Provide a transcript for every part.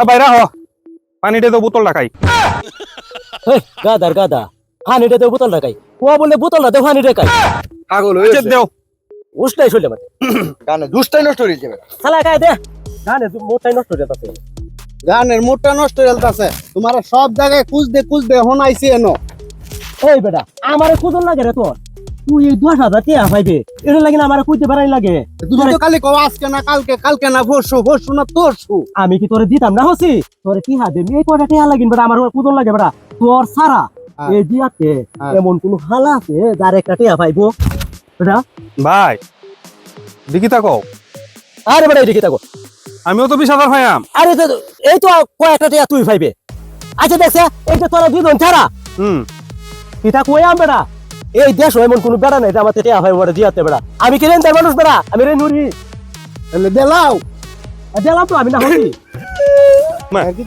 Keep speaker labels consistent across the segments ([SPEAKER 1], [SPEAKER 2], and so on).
[SPEAKER 1] আ বাইরা হ। পানিটা তো বোতলটা খাই
[SPEAKER 2] এই গাদার গাদা হানিটা দেও বোতল রাখাই ও বলে বোতল না দেও হানি রেখাই
[SPEAKER 3] পাগল হয়েছে
[SPEAKER 1] দেও।
[SPEAKER 2] উষ্টাই চলে মানে
[SPEAKER 3] গানে দুষ্টাই নষ্ট হয়ে যাবে
[SPEAKER 2] খালা খাই দে। গানে মোটাই নষ্ট হয়ে যাচ্ছে
[SPEAKER 4] গানের মোটটা নষ্ট হয়ে যাচ্ছে তোমার সব জায়গায় খুঁজতে খুঁজতে হন আইসি এনো।
[SPEAKER 2] এই বেটা আমারে কুদন লাগে রে তোর। তুই এই দশ হাজার টিয়া পাইবে এটা লাগে না আমারে কুইতে পারাই লাগে।
[SPEAKER 4] তুমি তো খালি আজকে না কালকে কালকে না পরশু পরশু না তরশু
[SPEAKER 2] আমি কি তোরে দিতাম না হসি? তোরে কি হাতে এই কয়টা টিয়া লাগিন বেটা আমার কুদন লাগে বেটা। তোর সারা
[SPEAKER 4] হ্যাঁ।
[SPEAKER 2] এই দিয়াতে
[SPEAKER 4] হ্যাঁ।
[SPEAKER 2] এমন কোন হালা আছে যার একটা টিয়া পাইবো? বেটা?
[SPEAKER 1] ভাই দেখি তাকো
[SPEAKER 2] আরে বেটা এদিকে থাকো।
[SPEAKER 1] আমিও তো বিশ হাজার খাইয়াম
[SPEAKER 2] আরে তো- এই তো কয়েকটা টিয়া তুই পাইবে। আচ্ছা দেখছে এই যে তোরা দুজন ছাড়া।
[SPEAKER 1] হুম।
[SPEAKER 2] এটা কই আম এই দেশ এমন কোন বেড়া নাই যে আমার টিয়া হয় বড় দিয়াতে বেড়া। আমি কি রেন্দার মানুষ বেড়া? আমি রে নুরি
[SPEAKER 4] দেলাও।
[SPEAKER 2] দিলাম তো আমি না হসি
[SPEAKER 4] হ্যাঁ, কি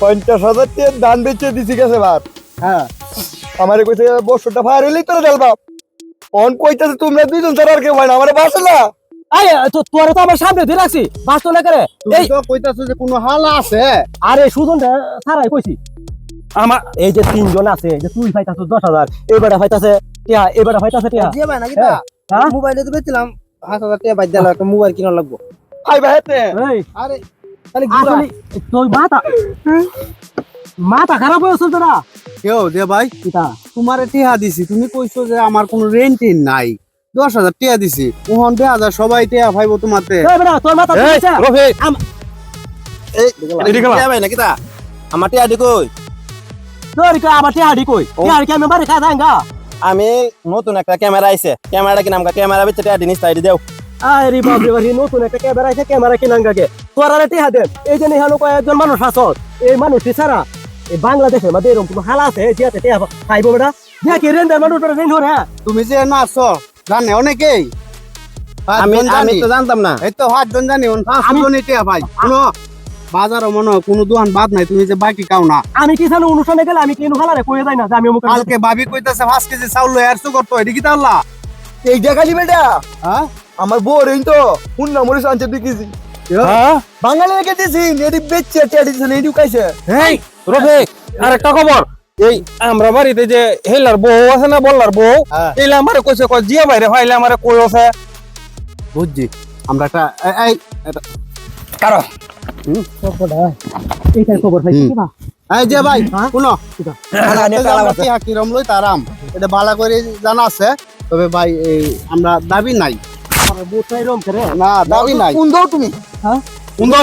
[SPEAKER 3] পঞ্চাশ হাজার টাকা ধান বেচে দিছি গেছে বার
[SPEAKER 4] হ্যাঁ।
[SPEAKER 3] আমারে কইছে বছরটা ফায়ার হইলেই তোরা দেলবা অন কইতাছে তোমরা দুইজন ছাড়া আর কেউ ভাই না আমার বাসে
[SPEAKER 2] এই তো তোরে তো আমার সামনে দিয়ে রাখছি বাস তো না করে? এই
[SPEAKER 4] তো কইতাছো যে কোনো হালা আছে।
[SPEAKER 2] আরে সুজন সারাই কইছি।
[SPEAKER 1] আমার
[SPEAKER 2] এই যে তিনজন আছে এই যে তুই পাইতাছ দশ হাজার এই বেটা পাইতাছে টিয়া এই বেটা পাইতাছে টিয়া।
[SPEAKER 4] দিয়ে ভাই নাকি
[SPEAKER 2] হ্যাঁ। হ্যাঁ?
[SPEAKER 4] মোবাইলে তো বেচলাম হাজার হাজার টাকা বাদ দিলাম একটা মোবাইল কিনা লাগবো।
[SPEAKER 3] ভাই ভাই
[SPEAKER 4] আরে তাহলে
[SPEAKER 2] তোর মাথা মাথা খারাপ হয়েছে তোরা।
[SPEAKER 4] কেউ দে ভাই।
[SPEAKER 2] কিতা?
[SPEAKER 4] টিহা দিছি তুমি কইছো যে আমার কোনো রেন্টিন নাই। দশ হাজার টিয়া দিছি। ওহন দে হাজার সবাই টিয়া ভাইবো তোমাতে
[SPEAKER 2] আছে?
[SPEAKER 3] আমার টিয়া দি কই?
[SPEAKER 2] কি আবার কই? আমি বাড়ি খাই দাঙ্গা
[SPEAKER 3] আমি নতুন একটা ক্যামেরা আইছে। ক্যামেরাটা কি নাম ক্যামেরা বেচে টিয়া দিনিস তাই দেও।
[SPEAKER 2] আরে বাপরে বাড়ি নতুন একটা ক্যামেরা আছে ক্যামেরা কিনাঙ্গাকে তোর আর টিহা দেন এই যে নিহালো কয়েকজন মানুষ আসত এই মানুষটি ছাড়া এই বাংলাদেশের মধ্যে এরকম কোনো হালা আছে? জিয়াতে টিহা খাইবো বেটা। দেখি রেন্দার মানুষ বেটা? রেন
[SPEAKER 4] তুমি যে না আছো জানে অনেকেই।
[SPEAKER 3] আমি আমি তো জানতাম না।
[SPEAKER 4] এই তো পাঁচজন জানি পাঁচজন টিয়া ভাই। শুনো বাজারও মনে হয় কোনো দোকান বাদ নাই তুমি যে বাকি কাও না।
[SPEAKER 2] আমি কি জানো অনুষ্ঠানে গেলে আমি কেন যাই না যে আমি অমুক
[SPEAKER 4] কালকে ভাবি কইতাছে পাঁচ কেজি চাউল লই আসছো করতো এদিকে তাল্লা
[SPEAKER 3] এই দেখালি বেটা
[SPEAKER 4] হ্যাঁ?
[SPEAKER 3] আমার বউ রেন তো হুন না মরিস আনছে দুই কেজি।
[SPEAKER 1] হ্যাঁ?
[SPEAKER 3] বাঙালি রেখে দিছি এডি বেচছে এডি কাইছে
[SPEAKER 1] এই রফিক আর একটা খবর। এই আমরা বাড়িতে যে হেলার বউ আছে না বললার বউ
[SPEAKER 4] হ্যাঁ।
[SPEAKER 1] এইলা আমারে কইছে কয় জিয়া বাইরে ফাইলে আমারে কই আছে
[SPEAKER 4] বুঝছি। আমরা একটা এই- এই
[SPEAKER 3] কারও?
[SPEAKER 2] এইটাই খবর ভাই কি বা
[SPEAKER 4] এই যে ভাই
[SPEAKER 2] হ্যাঁ?
[SPEAKER 4] শুনো। কিরম লই তারাম? এটা বালা করে জানা আছে তবে ভাই এই আমরা দাবি নাই। না দাবি নাই।
[SPEAKER 3] কোন দাও তুমি
[SPEAKER 2] হ্যাঁ
[SPEAKER 1] উন্দো